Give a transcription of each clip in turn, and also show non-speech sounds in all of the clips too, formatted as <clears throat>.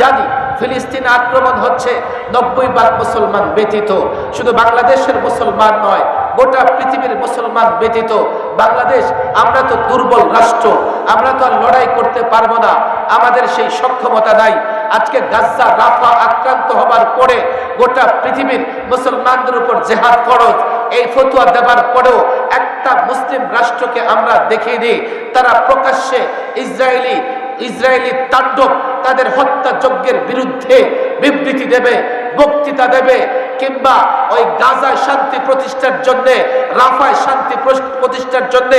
জানি ফিলিস্তিন আক্রমণ হচ্ছে, নব্বই ভাগ মুসলমান ব্যতীত। শুধু বাংলাদেশের মুসলমান নয়, গোটা পৃথিবীর মুসলমান ব্যতীত। বাংলাদেশ, আমরা তো দুর্বল রাষ্ট্র, আমরা তো আর লড়াই করতে পারব না। আমাদের সেই সক্ষমতা নাই। আজকে গাজ্জা, রাফা আক্রান্ত হবার পরে গোটা পৃথিবীর মুসলমানদের উপর জেহাদ ফরজ। এই ফতুয়া দেবার পরেও একটা মুসলিম রাষ্ট্রকে আমরা দেখিয়ে দিই তারা প্রকাশ্যে ইসরায়েলি ইসরায়েলি তাণ্ডব তাদের হত্যা যজ্ঞের বিরুদ্ধে বিবৃতি দেবে বক্তৃতা দেবে কিংবা ওই গাজায় শান্তি প্রতিষ্ঠার জন্য, রাফায় শান্তি প্রতিষ্ঠার জন্য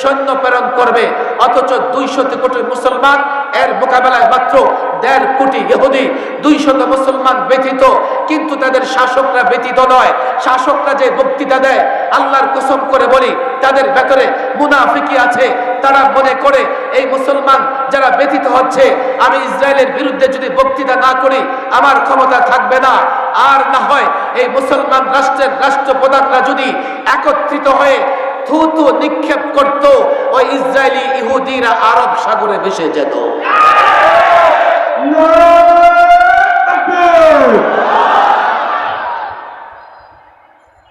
সৈন্য প্রেরণ করবে। অথচ দুইশত কোটি মুসলমান, এর মোকাবেলায় মাত্র দেড় কোটি ইহুদি, দুইশত মুসলমান ব্যতীত, কিন্তু তাদের শাসকরা ব্যতীত নয়। শাসকরা যে বক্তৃতা দেয়, আল্লাহর কসম করে বলি, তাদের ভেতরে মুনাফিকি আছে। তারা মনে করে, এই মুসলমান যারা ব্যতীত হচ্ছে, আমি ইসরায়েলের বিরুদ্ধে যদি বক্তৃতা না করি, আমার ক্ষমতা থাকবে না। আর না হয় এই মুসলমান রাষ্ট্রের রাষ্ট্রপ্রধানরা যদি একত্রিত হয়ে থুতু নিক্ষেপ করত, ওই ইসরায়েলি ইহুদিরা আরব সাগরে ভেসে যেত।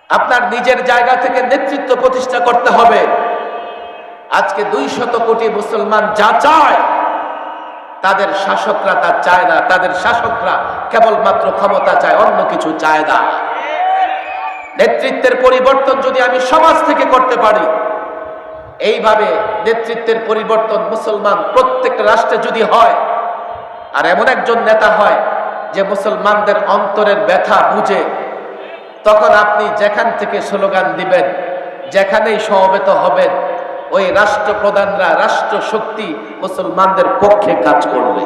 আপনার নিজের জায়গা থেকে নেতৃত্ব প্রতিষ্ঠা করতে হবে। আজকে দুই শত কোটি মুসলমান যা চায় তাদের শাসকরা তা চায় না, তাদের শাসকরা কেবলমাত্র ক্ষমতা চায়, অন্য কিছু চায় না। নেতৃত্বের পরিবর্তন যদি আমি সমাজ থেকে করতে পারি, এইভাবে নেতৃত্বের পরিবর্তন মুসলমান প্রত্যেক রাষ্ট্রে যদি হয়, আর এমন একজন নেতা হয় যে মুসলমানদের অন্তরের ব্যথা বুঝে, তখন আপনি যেখান থেকে স্লোগান দিবেন, যেখানেই সমবেত হবেন ওই রাষ্ট্রপ্রধানরা রাষ্ট্র শক্তি মুসলমানদের পক্ষে কাজ করবে।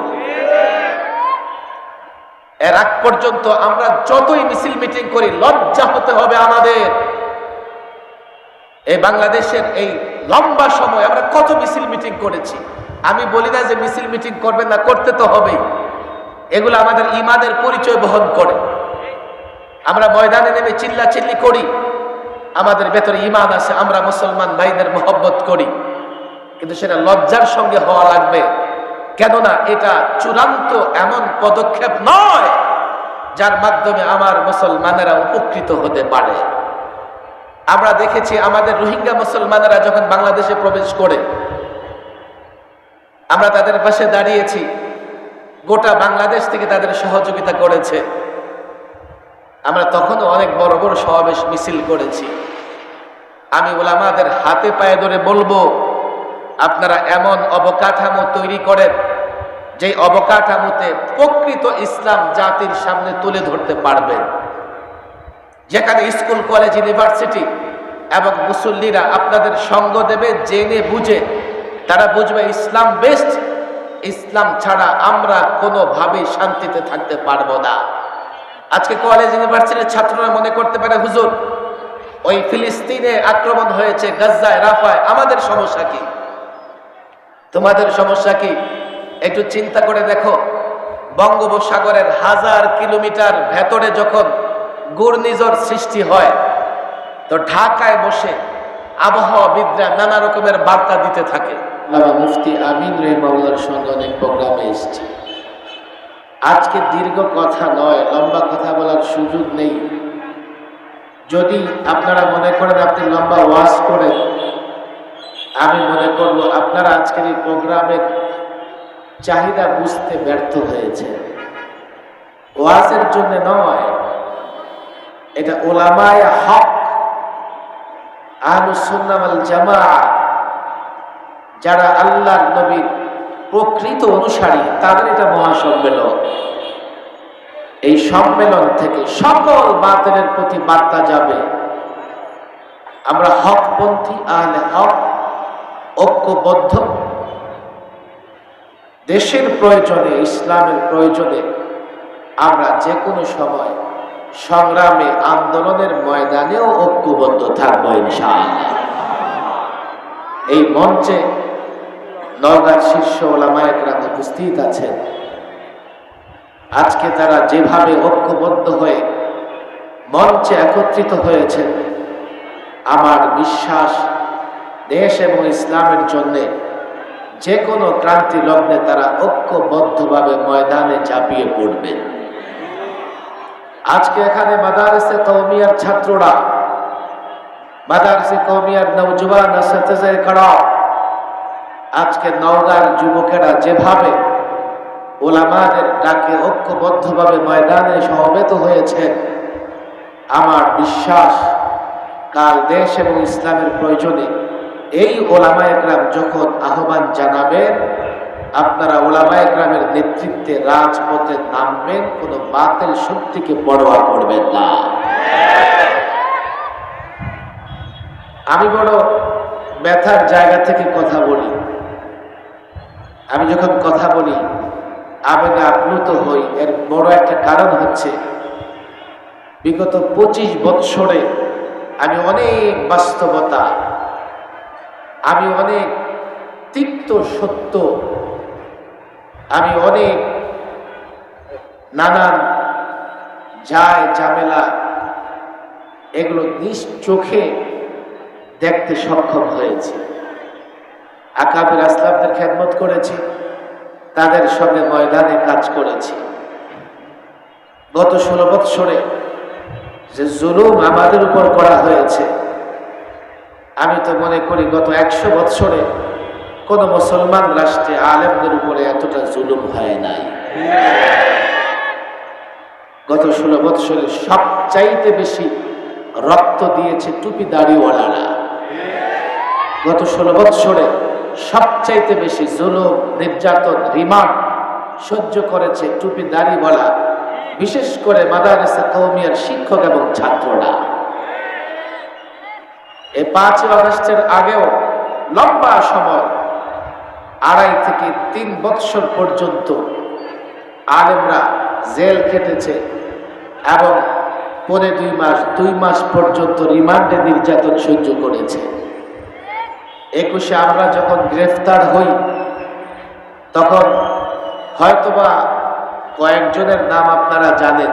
এর আগ পর্যন্ত আমরা যতই মিছিল মিটিং করি, লজ্জা হতে হবে আমাদের। এই বাংলাদেশের এই লম্বা সময় আমরা কত মিছিল মিটিং করেছি। আমি বলি না যে মিছিল মিটিং করবেন না, করতে তো হবেই। এগুলো আমাদের ইমানের পরিচয় বহন করে। আমরা ময়দানে নেমে চিল্লা চিল্লি করি। আমাদের ভেতরে ইমান আছে, আমরা মুসলমান ভাইদের মোহব্বত করি। কিন্তু সেটা লজ্জার সঙ্গে হওয়া লাগবে। কেননা এটা চূড়ান্ত এমন পদক্ষেপ নয়, যার মাধ্যমে আমার মুসলমানেরা উপকৃত হতে পারে। আমরা দেখেছি আমাদের রোহিঙ্গা মুসলমানেরা যখন বাংলাদেশে প্রবেশ করে, আমরা তাদের পাশে দাঁড়িয়েছি। গোটা বাংলাদেশ থেকে তাদের সহযোগিতা করেছে। আমরা তখনও অনেক বড় বড় সমাবেশ মিছিল করেছি। আমি ওলামাদের হাতে পায়ে ধরে বলব, আপনারা এমন অবকাঠামো তৈরি করেন যে অবকাঠামোতে প্রকৃত ইসলাম জাতির সামনে তুলে ধরতে পারবেন। যেখানে স্কুল, কলেজ, ইউনিভার্সিটি এবং মুসল্লিরা আপনাদের সঙ্গ দেবে, জেনে বুঝে। তারা বুঝবে, ইসলাম বেস্ট, ইসলাম ছাড়া আমরা কোনোভাবেই শান্তিতে থাকতে পারব না। আজকে কলেজ ইউনিভার্সিটির ছাত্ররা মনে করতে পারে, হুজুর, ওই ফিলিস্তিনে আক্রমণ হয়েছে গাজ্জায়, রাফায়, আমাদের সমস্যা কি? তোমাদের সমস্যা কি? একটু চিন্তা করে দেখো। বঙ্গোপসাগরের হাজার কিলোমিটার ভেতরে যখন ঘূর্ণিঝড় সৃষ্টি হয়, তো ঢাকায় বসে আবহাওয়াবিদরা নানা রকমের বার্তা দিতে থাকে। আমি মুফতি আমিন রহমাউল্লার সঙ্গে অনেক প্রোগ্রামে এসেছি। আজকে দীর্ঘ কথা নয়, লম্বা কথা বলার সুযোগ নেই। যদি আপনারা মনে করেন আপনি লম্বা ওয়াজ করেন, আমি মনে করব আপনারা আজকের এই প্রোগ্রামের চাহিদা বুঝতে ব্যর্থ হয়েছে ওয়াজের জন্য নয়, এটা ওলামায় হক আহলুসুন্নাল জামা যারা আল্লাহর নবীর প্রকৃত অনুসারী, তাদের এটা মহাসম্মেলন এই সম্মেলন থেকে সকল বাতিলের প্রতি বার্তা যাবে। আমরা হকপন্থী, আহলে হক, ঐক্যবদ্ধ। দেশের প্রয়োজনে, ইসলামের প্রয়োজনে আমরা যে কোনো সময় সংগ্রামে, আন্দোলনের ময়দানেও ঐক্যবদ্ধ থাকব ইনশাআল্লাহ। এই মঞ্চে নওগাঁর শীর্ষ ওলামায়করা উপস্থিত আছেন। আজকে তারা যেভাবে ঐক্যবদ্ধ হয়ে মঞ্চে একত্রিত হয়েছেন, আমার বিশ্বাস দেশ এবং ইসলামের জন্য যে কোনো ক্রান্তি লগ্নে তারা ঐক্যবদ্ধভাবে ময়দানে ঝাঁপিয়ে পড়বে। আজকে এখানে মাদারসে কৌমিয়ার ছাত্ররা, মাদারসে কৌমিয়ার নৌজওয়ান সাথে করা আজকে নওগাঁর যুবকেরা যেভাবে ওলামাদের ডাকে ঐক্যবদ্ধভাবে ময়দানে সমবেত হয়েছে, আমার বিশ্বাস কাল দেশ এবং ইসলামের প্রয়োজনে এই ওলামা একরাম যখন আহ্বান জানাবেন, আপনারা ওলামা একরামের নেতৃত্বে রাজপথে নামবেন, কোনো বাতিল শক্তিকে পরোয়া করবেন না। আমি বড় ব্যথার জায়গা থেকে কথা বলি। আমি যখন কথা বলি আবেগে আপ্লুত হই, এর বড় একটা কারণ হচ্ছে, বিগত পঁচিশ বৎসরে আমি অনেক বাস্তবতা, আমি অনেক তিক্ত সত্য, আমি অনেক নানান যায় ঝামেলা, এগুলো নিজ চোখে দেখতে সক্ষম হয়েছে। আকাবির আসলামদের খেদমত করেছি, তাদের সঙ্গে ময়দানে কাজ করেছি। গত ষোলো বৎসরে যে জুলুম আমাদের উপর করা হয়েছে, আমি তো মনে করি গত একশো বৎসরে কোনো মুসলমান রাষ্ট্রে আলেমদের উপরে এতটা জুলুম হয় নাই। গত ষোলো বৎসরে সবচাইতে বেশি রক্ত দিয়েছে টুপি দাড়িওয়ালারা। গত ষোলো বৎসরে সবচাইতে বেশি জুলুম, নির্যাতন, রিমান্ড সহ্য করেছে টুপি দাড়িওয়ালা বিশেষ করে মাদারেসা কৌমিয়ার শিক্ষক এবং ছাত্ররা। এই পাঁচই আগস্টের আগেও লম্বা সময়, আড়াই থেকে তিন বৎসর পর্যন্ত আলেমরা জেল খেটেছে এবং পনে দুই মাস দুই মাস পর্যন্ত রিমান্ডে নির্যাতন সহ্য করেছে। একুশে আমরা যখন গ্রেফতার হই, তখন হয়তোবা কয়েকজনের নাম আপনারা জানেন।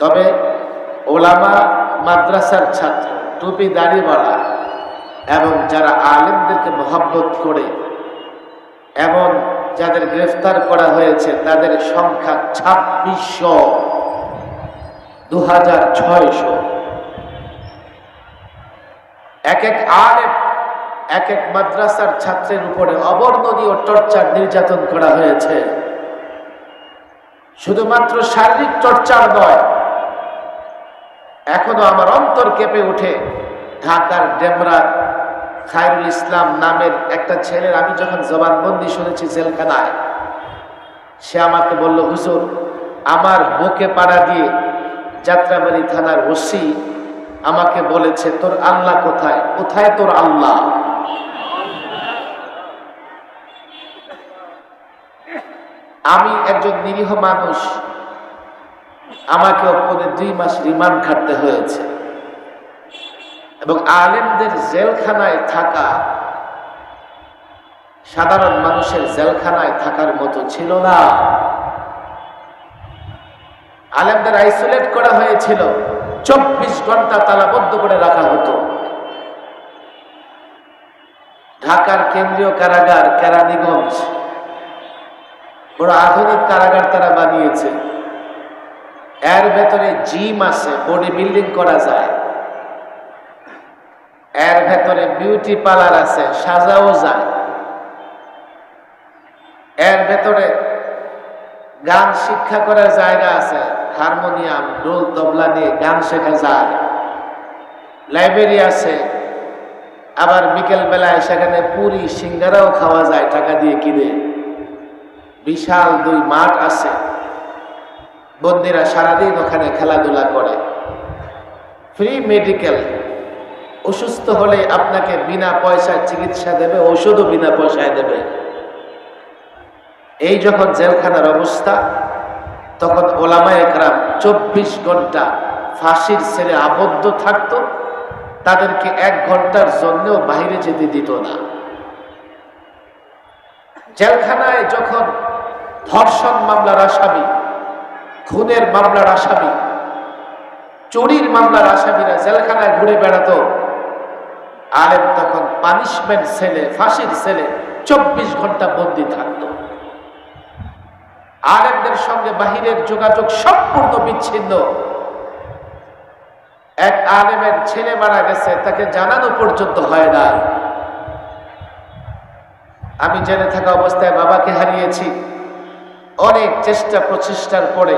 তবে ওলামা, মাদ্রাসার ছাত্র, টুপি দাড়িওয়ালা এবং যারা আলেমদেরকে মহাব্বত করে, এমন যাদের গ্রেফতার করা হয়েছে, তাদের সংখ্যা ছাব্বিশশো দু হাজার ছয়শো। এক এক আলেম এক এক মাদ্রাসার ছাত্রের উপরে অবর্ণনীয় টর্চার নির্যাতন করা হয়েছে। শুধুমাত্র শারীরিক চর্চার নয়, এখনও আমার অন্তর কেঁপে উঠে ঢাকার ডেমরা খায়রুল ইসলাম নামের একটা ছেলের আমি যখন জবানবন্দি শুনেছি জেলখানায়, সে আমাকে বলল, হুজুর, আমার বুকে পাড়া দিয়ে যাত্রাবাড়ি থানার ওসি আমাকে বলেছে, তোর আল্লাহ কোথায়? কোথায় তোর আল্লাহ? আমি একজন নিরীহ মানুষ। আমাকে পরে দুই মাস রিমান্ড খাটতে হয়েছে। এবং আলেমদের জেলখানায় থাকা, সাধারণ মানুষের জেলখানায় থাকার মতো ছিল না। আলেমদের আইসোলেট করা হয়েছিল। চব্বিশ ঘণ্টা তালাবদ্ধ করে রাখা হতো। ঢাকার কেন্দ্রীয় কারাগার, কেরানীগঞ্জ। বড় আধুনিক কারাগার তারা বানিয়েছে। এর ভেতরে জিম আছে, বডি বিল্ডিং করা যায়। এর ভেতরে বিউটি পার্লার আছে, সাজাও যায়। এর ভেতরে গান শিক্ষা করার জায়গা আছে, হারমোনিয়াম ডোল তবলা দিয়ে গান শেখা যায়। লাইব্রেরি আছে, আবার বিকেল বেলায় সেখানে পুরি, সিঙ্গারাও খাওয়া যায়, টাকা দিয়ে কিনে। বিশাল দুই মাঠ আছে। বন্দিরা সারাদিন ওখানে খেলাধুলা করে। ফ্রি মেডিকেল অসুস্থ হলে আপনাকে বিনা পয়সায় চিকিৎসা দেবে ওষুধও বিনা পয়সায় দেবে। এই যখন জেলখানার অবস্থা, তখন ওলামা একরাম চব্বিশ ঘণ্টা ফাঁসির ছেড়ে আবদ্ধ থাকতো, তাদেরকে এক ঘণ্টার জন্যও বাইরে যেতে দিত না। জেলখানায় যখন ধর্ষণ মামলার আসামি, খুনের মামলার আসামি, চুরির মামলার আসামিরা জেলখানায় ঘুরে বেড়াতো। আলেম তখন পানিশমেন্ট ছেলে ফাঁসির ছেলে চব্বিশ ঘণ্টা বন্দি থাকতো। আলেমদের সঙ্গে বাহিরের যোগাযোগ সম্পূর্ণ বিচ্ছিন্ন। এক আলেমের ছেলে মারা গেছে, তাকে জানানো পর্যন্ত হয় না আমি জেনে থাকা অবস্থায় বাবাকে হারিয়েছি। অনেক চেষ্টা প্রচেষ্টার পরে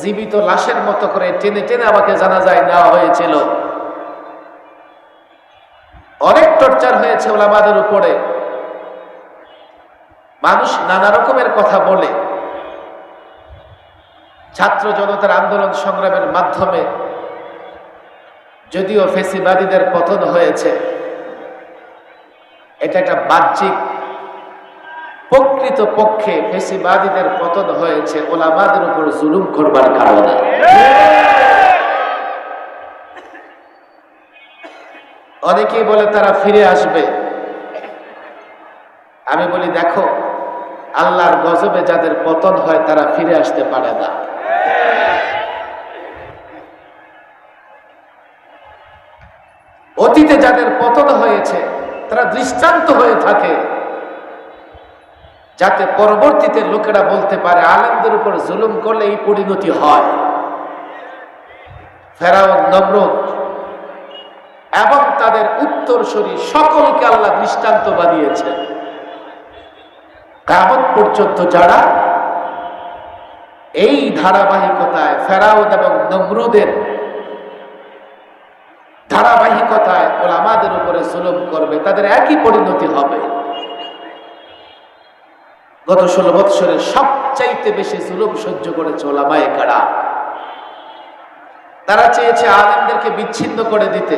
জীবিত লাশের মতো করে টেনে টেনে আমাকে জানা যায় নেওয়া হয়েছিল। অনেক টর্চার হয়েছে ওলামাদের উপরে। মানুষ নানা রকমের কথা বলে। ছাত্র জনতার আন্দোলন সংগ্রামের মাধ্যমে যদিও ফেসিবাদীদের পতন হয়েছে, এটা একটা বাহ্যিক প্রকৃত পক্ষে ফেসিবাদীদের পতন হয়েছে, ওলামাদের উপর জুলুম করবার কারণে। অনেকেই বলে তারা ফিরে আসবে। আমি বলি, দেখো, আল্লাহর গজবে যাদের পতন হয়, তারা ফিরে আসতে পারে না। অতীতে যাদের পতন হয়েছে, তারা দৃষ্টান্ত হয়ে থাকে। যাতে পরবর্তীতে লোকেরা বলতে পারে, আলেমদের উপর জুলুম করলে এই পরিণতি হয়। ফেরাউন, নমরুদ এবং তাদের উত্তরসূরি সকলকে আল্লাহ দৃষ্টান্ত বানিয়েছে কামত পর্যন্ত যারা এই ধারাবাহিকতায়, ফেরাউন এবং নমরুদের ধারাবাহিকতায় ওলামাদের উপরে জুলুম করবে, তাদের একই পরিণতি হবে। গত ষোলো বৎসরে সবচাইতে বেশি জুলুম সহ্য করেছে ওলামায়ে কারা তারা চেয়েছে আলেমদেরকে বিচ্ছিন্ন করে দিতে,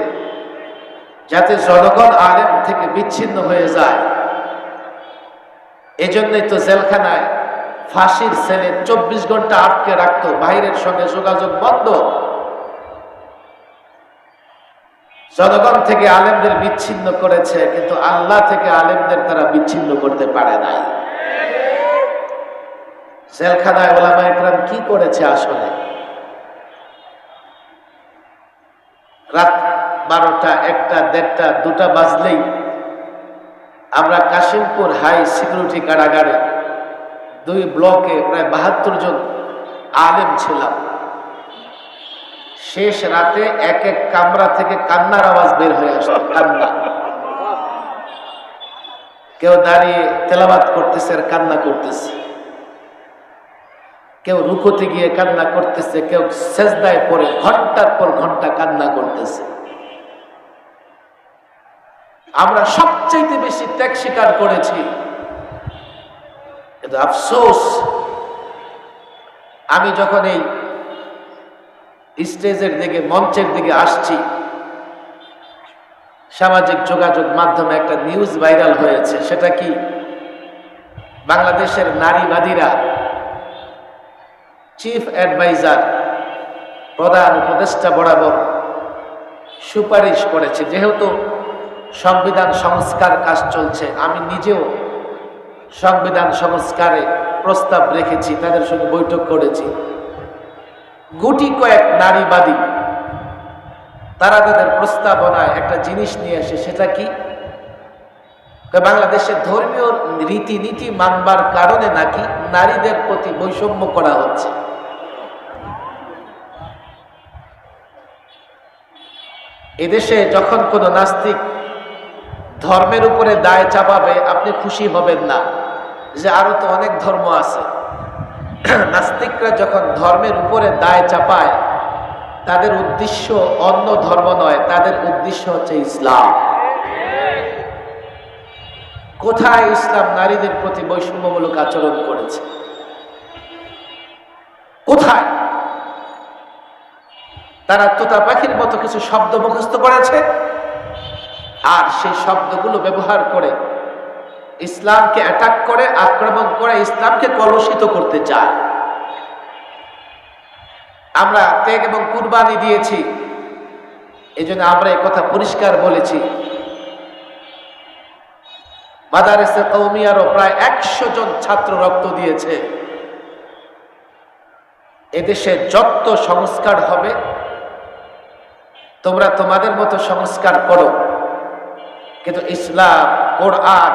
যাতে জনগণ আলেম থেকে বিচ্ছিন্ন হয়ে যায়। এজন্যই তো জেলখানায় ফাঁসির সেলে চব্বিশ ঘণ্টা আটকে রাখতো বাইরের সঙ্গে যোগাযোগ বন্ধ। জনগণ থেকে আলেমদের বিচ্ছিন্ন করেছে, কিন্তু আল্লাহ থেকে আলেমদের তারা বিচ্ছিন্ন করতে পারে নাই। জেলখানায় ওলামা ইকরাম কি করেছে আসলে? রাত বারোটা, একটা, দেড়টা, দুটা বাজলেই আমরা কাশিমপুর হাই সিকিউরিটি কারাগারে দুই ব্লকে প্রায় বাহাত্তর জন আলেম ছিলাম। শেষ রাতে এক এক কামরা থেকে কান্নার আওয়াজ বের হয়ে আসতো, কান্না। কেউ দাঁড়িয়ে তেলাবাদ করতেছে আর কান্না করতেছে। কেউ রুকোতে গিয়ে কান্না করতেছে, কেউ সেজদায় পরে ঘণ্টার পর ঘণ্টা কান্না করতেছে। আমরা সবচাইতে বেশি ত্যাগ স্বীকার করেছি। কিন্তু আফসোস, আমি যখন এই স্টেজের দিকে, মঞ্চের দিকে আসছি, সামাজিক যোগাযোগ মাধ্যমে একটা নিউজ ভাইরাল হয়েছে। সেটা কি? বাংলাদেশের নারীবাদীরা চিফ অ্যাডভাইজার প্রধান উপদেষ্টা বরাবর সুপারিশ করেছে। যেহেতু সংবিধান সংস্কার কাজ চলছে, আমি নিজেও সংবিধান সংস্কারে প্রস্তাব রেখেছি, তাদের সঙ্গে বৈঠক করেছি। গুটি কয়েক নারীবাদী, তারা তাদের প্রস্তাবনায় একটা জিনিস নিয়ে আসে, সেটা কি? বাংলাদেশের ধর্মীয় রীতিনীতি মানবার কারণে নাকি নারীদের প্রতি বৈষম্য করা হচ্ছে? এদেশে যখন কোনো নাস্তিক ধর্মের উপরে দায় চাপাবে, আপনি খুশি হবেন না। যে আরও তো অনেক ধর্ম আছে। <clears throat> নাস্তিকরা যখন ধর্মের উপরে দায় চাপায়, তাদের উদ্দেশ্য অন্য ধর্ম নয়, তাদের উদ্দেশ্য হচ্ছে ইসলাম। কোথায় ইসলাম নারীদের প্রতি বৈষম্যমূলক আচরণ করেছে? কোথায়? তারা তোতা পাখির মতো কিছু শব্দ মুখস্থ করেছে। আর সেই শব্দগুলো ব্যবহার করে ইসলামকে অ্যাটাক করে, আক্রমণ করে, ইসলামকে কলুষিত করতে চায়। আমরা ত্যাগ এবং কুরবানি দিয়েছি। এই জন্য আমরা এই কথা পরিষ্কার বলেছি। মাদারেসে কৌমিয়ারও প্রায় একশো জন ছাত্র রক্ত দিয়েছে। এদেশে যত সংস্কার হবে তোমরা তোমাদের মতো সংস্কার করো। কিন্তু ইসলাম, কোরআন,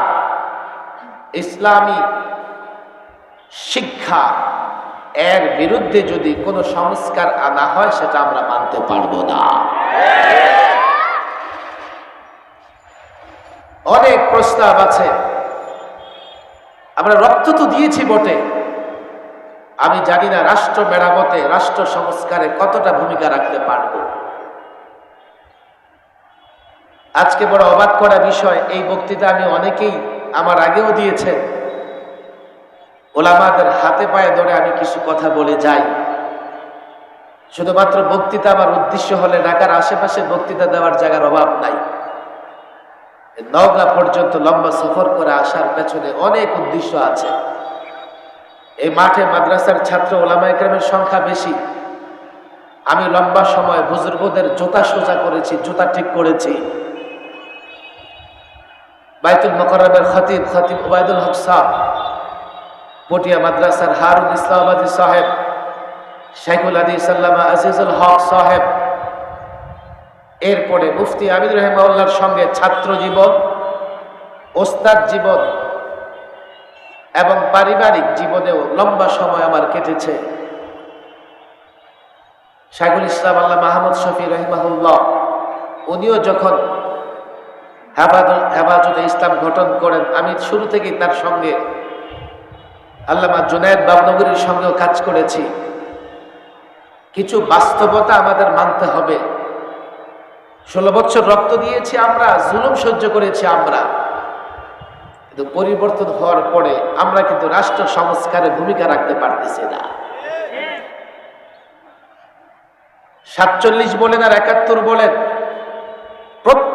ইসলামী শিক্ষা এর বিরুদ্ধে যদি কোনো সংস্কার আনা হয়, সেটা আমরা মানতে পারব না। অনেক প্রস্তাব আছে। আমরা রক্ত তো দিয়েছি বটে। আমি জানি না রাষ্ট্র মেরামতে, রাষ্ট্র সংস্কারে কতটা ভূমিকা রাখতে পারব। আজকে বড় অবাক করা বিষয়, এই বক্তৃতা আমি অনেকেই আমার আগেও দিয়েছেন। ওলামাদের হাতে পায়ে ধরে আমি কিছু কথা বলে যাই। শুধুমাত্র বক্তৃতা আমার উদ্দেশ্য হলে ঢাকার আশেপাশে বক্তৃতা দেওয়ার জায়গার অভাব নাই। নওগাঁ পর্যন্ত লম্বা সফর করে আসার পেছনে অনেক উদ্দেশ্য আছে। এই মাঠে মাদ্রাসার ছাত্র ওলামা একরামের সংখ্যা বেশি। আমি লম্বা সময় বুজুর্গদের জুতা সোজা করেছি, জুতা ঠিক করেছি। বাইতুল মকরমের খতিব খতিব ওবায়দুল হক সাহ, পটিয়া মাদ্রাসার হারুন ইসলামাবাদী সাহেব, শাইখুল আদি সাল্লামা আজিজুল হক সাহেব, এরপরে মুফতি আমির রহমাউল্লার সঙ্গে ছাত্র জীবন, ওস্তাদ জীবন এবং পারিবারিক জীবনেও লম্বা সময় আমার কেটেছে। শাইখুল ইসলাম আল্লাহ মাহমুদ শফি রহিমাহুল্লাহ, উনিও যখন হেফাজত ইসলাম গঠন করেন। আমি শুরু থেকেই তার সঙ্গে আল্লামা জুনায়দ বাবনগরীর সঙ্গেও কাজ করেছি। কিছু বাস্তবতা আমাদের মানতে হবে। ষোলো বছর রক্ত দিয়েছি আমরা, জুলুম সহ্য করেছি আমরা। কিন্তু পরিবর্তন হওয়ার পরে আমরা কিন্তু রাষ্ট্র সংস্কারে ভূমিকা রাখতে পারতেছি না। সাতচল্লিশ বলেন আর একাত্তর বলেন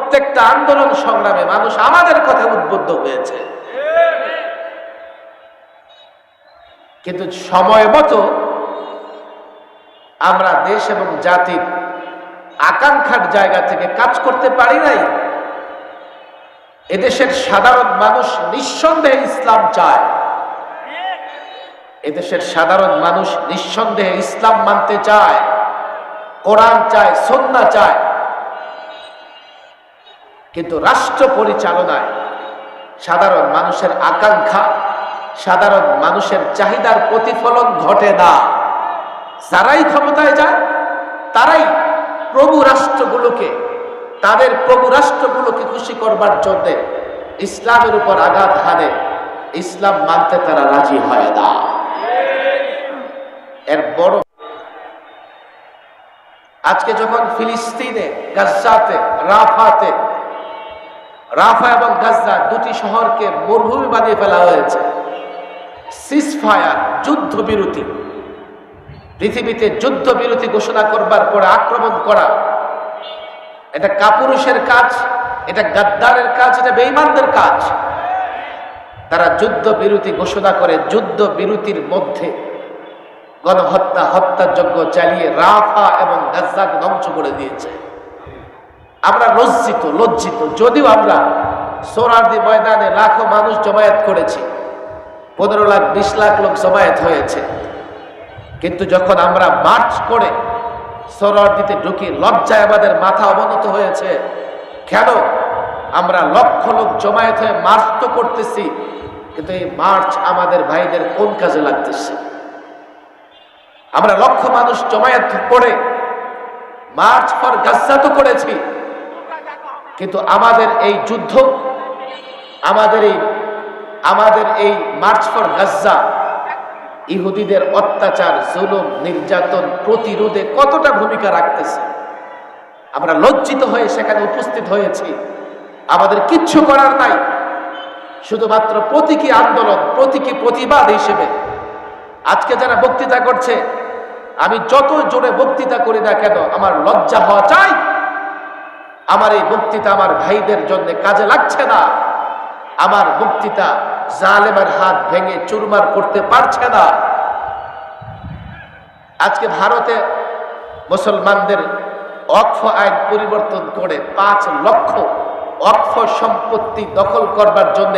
প্রত্যেকটা আন্দোলন সংগ্রামে মানুষ আমাদের কথা উদ্বুদ্ধ হয়েছে। কিন্তু সময় মতো আমরা দেশ এবং জাতির আকাঙ্ক্ষার জায়গা থেকে কাজ করতে পারি নাই। এদেশের সাধারণ মানুষ নিঃসন্দেহে ইসলাম চায়। এদেশের সাধারণ মানুষ নিঃসন্দেহে ইসলাম মানতে চায়। কোরআন চায় সন্না চায়। কিন্তু রাষ্ট্র পরিচালনায় সাধারণ মানুষের আকাঙ্ক্ষা, সাধারণ মানুষের চাহিদার প্রতিফলন ঘটে না। যারাই ক্ষমতায় যায় তারাই প্রভু রাষ্ট্রগুলোকে, তাদের প্রভু রাষ্ট্রগুলোকে খুশি করবার জন্য ইসলামের উপর আঘাত হানে। ইসলাম মানতে তারা রাজি হয় না। এর বড় আজকে যখন ফিলিস্তিনে, গাজ্জাতে, রাফাতে রাফা এবং গাজ্জা দুটি শহরকে মরুভূমি বানিয়ে ফেলা হয়েছে। সিসফায়ার যুদ্ধ বিরতি পৃথিবীতে যুদ্ধ বিরতি ঘোষণা করবার পরে আক্রমণ করা। এটা কাপুরুষের কাজ, এটা গাদ্দারের কাজ, এটা বেইমানদের কাজ। তারা যুদ্ধ বিরতি ঘোষণা করে যুদ্ধ বিরতির মধ্যে গণহত্যা, হত্যাযজ্ঞ চালিয়ে রাফা এবং গাজ্জাকে ধ্বংস করে দিয়েছে। আমরা লজ্জিত লজ্জিত। যদিও আমরা সোরারদি ময়দানে লাখো মানুষ জমায়েত করেছি, পনেরো লাখ, বিশ লাখ লোক জমায়েত হয়েছে। কিন্তু যখন আমরা মার্চ করে সোরারদিতে ঢুকি, লজ্জায় আমাদের মাথা অবনত হয়েছে। কেন? আমরা লক্ষ লোক জমায়েত হয়ে মার্চ তো করতেছি, কিন্তু এই মার্চ আমাদের ভাইদের কোন কাজে লাগতেছে? আমরা লক্ষ মানুষ জমায়েত করে মার্চ ফর গাজ্জা তো করেছি। কিন্তু আমাদের এই যুদ্ধ, আমাদের এই আমাদের এই মার্চ ফর গাজ্জা ইহুদিদের অত্যাচার, জুলুম, নির্যাতন, প্রতিরোধে কতটা ভূমিকা রাখতেছে? আমরা লজ্জিত হয়ে সেখানে উপস্থিত হয়েছি। আমাদের কিচ্ছু করার নাই। শুধুমাত্র প্রতীকী আন্দোলন, প্রতীকী প্রতিবাদ হিসেবে। আজকে যারা বক্তৃতা করছে, আমি যত জোরে বক্তৃতা করি না কেন, আমার লজ্জা হওয়া চাই। আমার এই বক্তৃতা আমার ভাইদের জন্য কাজে লাগছে না। আমার বক্তৃতা জালেমের হাত ভেঙে চুরমার করতে পারছে না। আজকে ভারতে মুসলমানদের অক্ষ আইন পরিবর্তন করে পাঁচ লক্ষ অক্ষ সম্পত্তি দখল করবার জন্য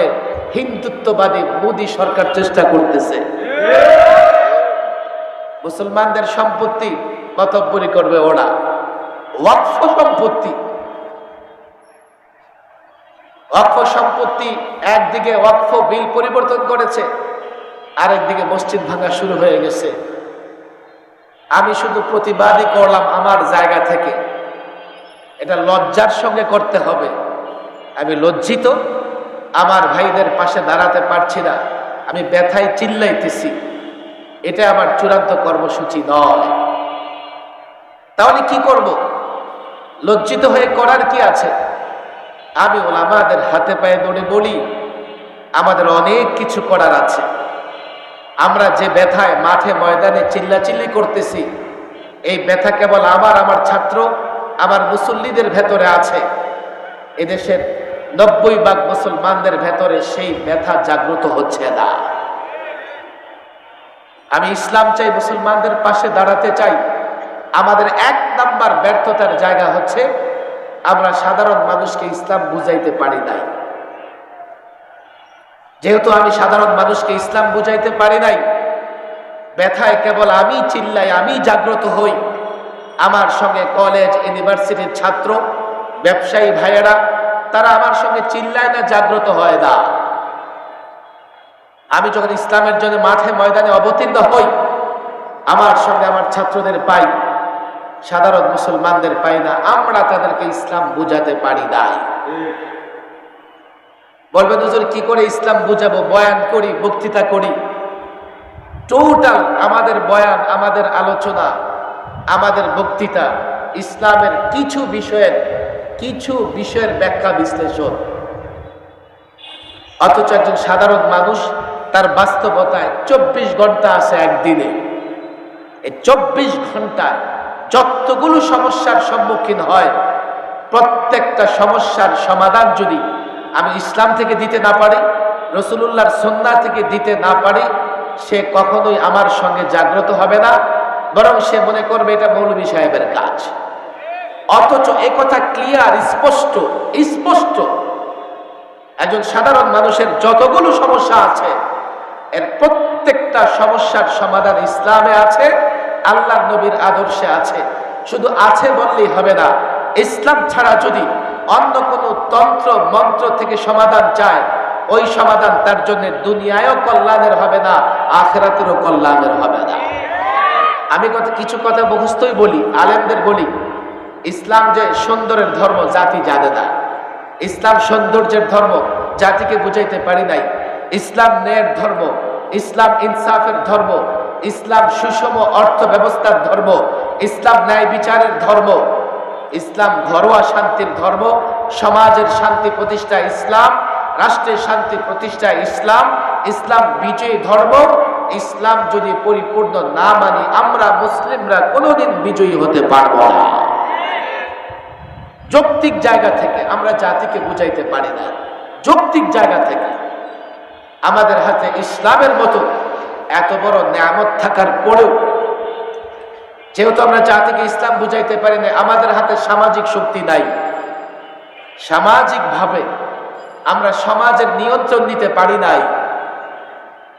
হিন্দুত্ববাদী মোদী সরকার চেষ্টা করতেছে। মুসলমানদের সম্পত্তি কতব্বরি করবে ওরা। ওয়াকফ সম্পত্তি অক্ষ সম্পত্তি একদিকে অক্ষ বিল পরিবর্তন করেছে, আরেকদিকে মসজিদ ভাঙা শুরু হয়ে গেছে। আমি শুধু প্রতিবাদই করলাম আমার জায়গা থেকে। এটা লজ্জার সঙ্গে করতে হবে। আমি লজ্জিত, আমার ভাইদের পাশে দাঁড়াতে পারছি না। আমি ব্যথায় চিল্লাইতেছি। এটা আমার চূড়ান্ত কর্মসূচি নয়। তাহলে কি করব? লজ্জিত হয়ে করার কি আছে? আমি ওলামাদের হাতে পায়ে দৌড়ে বলি, আমাদের অনেক কিছু করার আছে। আমরা যে ব্যথায় মাঠে ময়দানে চিল্লাচিল্লি করতেছি, এই ব্যথা কেবল আমার আমার ছাত্র, আমার মুসল্লিদের ভেতরে আছে। এদেশের নব্বই ভাগ মুসলমানদের ভেতরে সেই ব্যথা জাগ্রত হচ্ছে না। আমি ইসলাম চাই, মুসলমানদের পাশে দাঁড়াতে চাই। আমাদের এক নাম্বার ব্যর্থতার জায়গা হচ্ছে আমরা সাধারণ মানুষকে ইসলাম বুঝাইতে পারি নাই। যেহেতু আমি সাধারণ মানুষকে ইসলাম বুঝাইতে পারি নাই, ব্যথায় কেবল আমি চিল্লাই আমি জাগ্রত হই। আমার সঙ্গে কলেজ, ইউনিভার্সিটির ছাত্র, ব্যবসায়ী ভাইয়েরা, তারা আমার সঙ্গে চিল্লায় না জাগ্রত হয় না। আমি যখন ইসলামের জন্য মাঠে ময়দানে অবতীর্ণ হই, আমার সঙ্গে আমার ছাত্রদের পাই। সাধারণ মুসলমানদের পাই না, আমরা তাদেরকে ইসলাম বুঝাতে পারি নাই। বলবেন হুজুর, কি করে ইসলাম বুঝাবো? বয়ান করি, বক্তৃতা করি। টোটাল আমাদের বয়ান, আমাদের আলোচনা, আমাদের বক্তৃতা, ইসলামের কিছু বিষয়ের কিছু বিষয়ের ব্যাখ্যা বিশ্লেষণ। অথচ একজন সাধারণ মানুষ, তার বাস্তবতায় চব্বিশ ঘণ্টা আছে একদিনে। এই চব্বিশ ঘন্টায় যতগুলো সমস্যার সম্মুখীন হয়, প্রত্যেকটা সমস্যার সমাধান যদি আমি ইসলাম থেকে দিতে না পারি রসুল্লাহর সন্না থেকে দিতে না পারি, সে কখনোই আমার সঙ্গে জাগ্রত হবে না, বরং সে মনে করবে এটা মৌলভী সাহেবের কাজ। অথচ কথা ক্লিয়ার স্পষ্ট স্পষ্ট। একজন সাধারণ মানুষের যতগুলো সমস্যা আছে, এর প্রত্যেকটা সমস্যার সমাধান ইসলামে আছে আল্লাহ নবীর আদর্শে আছে। শুধু আছে বললেই হবে না, ইসলাম ছাড়া যদি অন্য কোনো তন্ত্র, মন্ত্র থেকে সমাধান চায়, ওই সমাধান তার জন্য দুনিয়ায়ও কল্যাণের হবে না, আখেরাতেরও কল্যাণের হবে না। আমি কত কিছু কথা মুখস্থই বলি, আলেমদের বলি, ইসলাম যে সুন্দরের ধর্ম, জাতি জানে না। ইসলাম সৌন্দর্যের ধর্ম, জাতিকে বুঝাইতে পারি নাই। ইসলাম ন্যায়ের ধর্ম, ইসলাম ইনসাফের ধর্ম ইসলাম সুষম অর্থ ব্যবস্থার ধর্ম, ইসলাম ন্যায় বিচারের ধর্ম, ইসলাম ঘরোয়া শান্তির ধর্ম, সমাজের শান্তি প্রতিষ্ঠা ইসলাম, রাষ্ট্রের শান্তি প্রতিষ্ঠা ইসলাম ইসলাম বিজয়ী ধর্ম, ইসলাম যদি পরিপূর্ণ না মানি, আমরা মুসলিমরা কোনোদিন বিজয়ী হতে পারব না। যৌক্তিক জায়গা থেকে আমরা জাতিকে বুঝাইতে পারি না। যৌক্তিক জায়গা থেকে আমাদের হাতে ইসলামের মতো এত বড় নিয়ামত থাকার পরেও যেহেতু আমরা জাতিকে ইসলাম বুঝাইতে পারি না আমাদের হাতে সামাজিক শক্তি নাই। সামাজিকভাবে আমরা সমাজের নিয়ন্ত্রণ নিতে পারি নাই।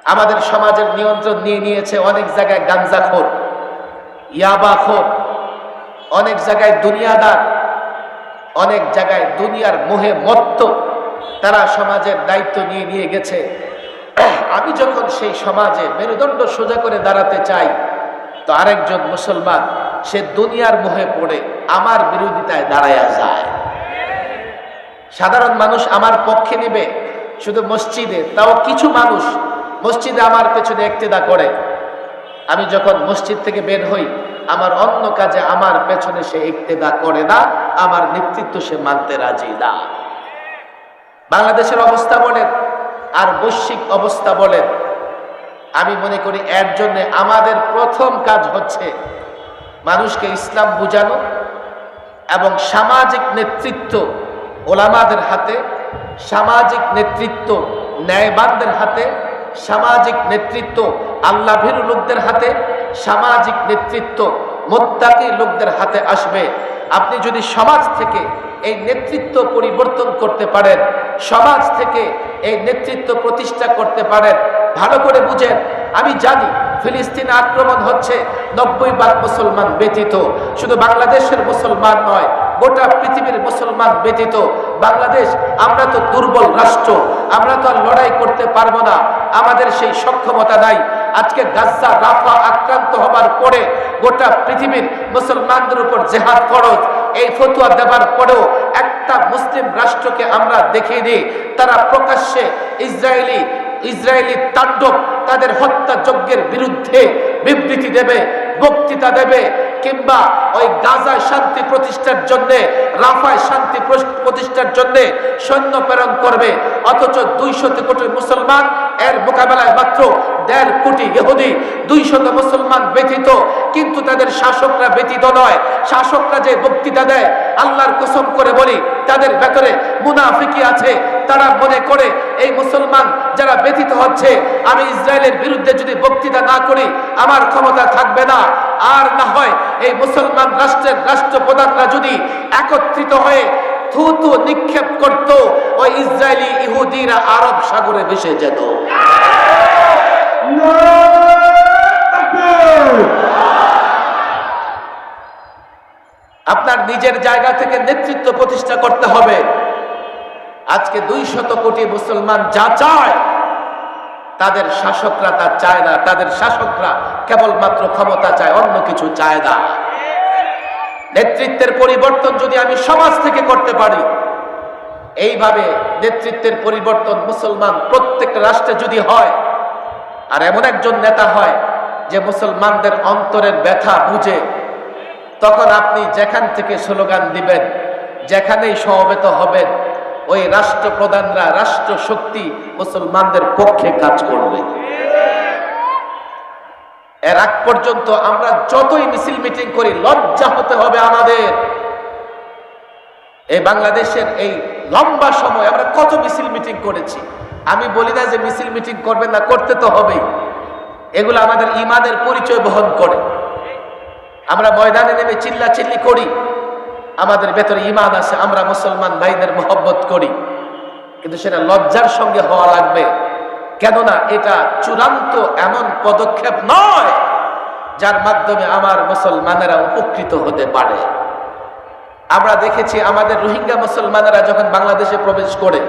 আমাদের সমাজের নিয়ন্ত্রণ নিয়ে নিয়েছে অনেক জায়গায় গাঞ্জাখোর ইয়াবাখোর, অনেক জায়গায় দুনিয়াদার, অনেক জায়গায় দুনিয়ার মোহে মত্ত তারা সমাজের দায়িত্ব নিয়ে নিয়ে গেছে। আমি যখন সেই সমাজে মেরুদণ্ড সোজা করে দাঁড়াতে চাই, তো আরেকজন মুসলমান, সে দুনিয়ার মোহে পড়ে আমার বিরোধিতায় দাঁড়ায়া যায়। সাধারণ মানুষ আমার পক্ষে নেবে, শুধু মসজিদে, তাও কিছু মানুষ মসজিদে আমার পেছনে একতেদা করে। আমি যখন মসজিদ থেকে বের হই, আমার অন্য কাজে আমার পেছনে সে ইক্তেদা করে না, আমার নেতৃত্ব সে মানতে রাজি না। বাংলাদেশের অবস্থা বলেন আর বৈশ্বিক অবস্থা বলেন। আমি মনে করি এর জন্য আমাদের প্রথম কাজ হচ্ছে মানুষকে ইসলাম বুঝানো এবং সামাজিক নেতৃত্ব ওলামাদের হাতে, সামাজিক নেতৃত্ব ন্যায়বানদের হাতে, সামাজিক নেতৃত্ব আল্লাভীর লোকদের হাতে, সামাজিক নেতৃত্ব মোত্তাকি লোকদের হাতে আসবে। আপনি যদি সমাজ থেকে এই নেতৃত্ব পরিবর্তন করতে পারেন, সমাজ থেকে এই নেতৃত্ব প্রতিষ্ঠা করতে পারেন, ভালো করে বুঝেন। আমি জানি ফিলিস্তিন আক্রমণ হচ্ছে নব্বই ভাগ মুসলমান ব্যতীত। শুধু বাংলাদেশের মুসলমান নয়, গোটা পৃথিবীর মুসলমান ব্যতীত। বাংলাদেশ, আমরা তো দুর্বল রাষ্ট্র, আমরা তো আর লড়াই করতে পারব না। আমাদের সেই সক্ষমতা নাই। আজকে গাজ্জা রাফা আক্রান্ত হবার পরে গোটা পৃথিবীর মুসলমানদের উপর জেহাদ ফরজ। এই ফতুয়া দেবার পরেও একটা মুসলিম রাষ্ট্রকে আমরা দেখিয়ে দিই, তারা প্রকাশ্যে ইসরায়েলি ইসরায়েলি তাণ্ডব, তাদের হত্যা যজ্ঞের বিরুদ্ধে বিবৃতি দেবে, বক্তৃতা দেবে কিংবা ওই গাজায় শান্তি প্রতিষ্ঠার জন্য, রাফায় শান্তি প্রতিষ্ঠার জন্য সৈন্য প্রেরণ করবে। অথচ দুইশত কোটি মুসলমান, এর মোকাবেলায় মাত্র দেড় কোটি ইহুদি, দুইশত মুসলমান ব্যতীত, কিন্তু তাদের শাসকরা ব্যতীত নয়। শাসকরা যে বক্তৃতা দেয়, আল্লাহর কসম করে বলি, তাদের ভেতরে মুনাফিকি আছে। তারা মনে করে, এই মুসলমান যারা ব্যতীত হচ্ছে, আমি ইসরায়েলের বিরুদ্ধে যদি বক্তৃতা না করি, আমার ক্ষমতা থাকবে না। আর না হয় এই মুসলমান রাষ্ট্রের রাষ্ট্রপ্রধানরা যদি একত্রিত হয়ে থুতু নিক্ষেপ করত, ওই ইসরায়েলি ইহুদিরা আরব সাগরে ভেসে যেত। আপনার নিজের জায়গা থেকে নেতৃত্ব প্রতিষ্ঠা করতে হবে। আজকে দুই শত কোটি মুসলমান যা চায় তাদের শাসকরা তা চায় না, তাদের শাসকরা কেবলমাত্র ক্ষমতা চায়, অন্য কিছু চায় না। নেতৃত্বের পরিবর্তন যদি আমি সমাজ থেকে করতে পারি, এইভাবে নেতৃত্বের পরিবর্তন মুসলমান প্রত্যেক রাষ্ট্রে যদি হয়, আর এমন একজন নেতা হয় যে মুসলমানদের অন্তরের ব্যথা বুঝে, তখন আপনি যেখান থেকে স্লোগান দিবেন, যেখানেই সমবেত হবেন ওই রাষ্ট্রপ্রধানরা রাষ্ট্র শক্তি মুসলমানদের পক্ষে কাজ করবে। এর আগ পর্যন্ত আমরা যতই মিছিল মিটিং করি, লজ্জা হতে হবে আমাদের। এই বাংলাদেশের এই লম্বা সময় আমরা কত মিছিল মিটিং করেছি? আমি বলি না যে মিছিল মিটিং করবেন না, করতে তো হবেই। এগুলো আমাদের ইমানের পরিচয় বহন করে। আমরা ময়দানে নেমে চিল্লা চিল্লি করি। আমাদের ভেতরে ইমান আছে, আমরা মুসলমান ভাইদের মহব্বত করি। কিন্তু সেটা লজ্জার সঙ্গে হওয়া লাগবে। কেননা এটা চূড়ান্ত এমন পদক্ষেপ নয়, যার মাধ্যমে আমার মুসলমানেরা উপকৃত হতে পারে। আমরা দেখেছি আমাদের রোহিঙ্গা মুসলমানেরা যখন বাংলাদেশে প্রবেশ করে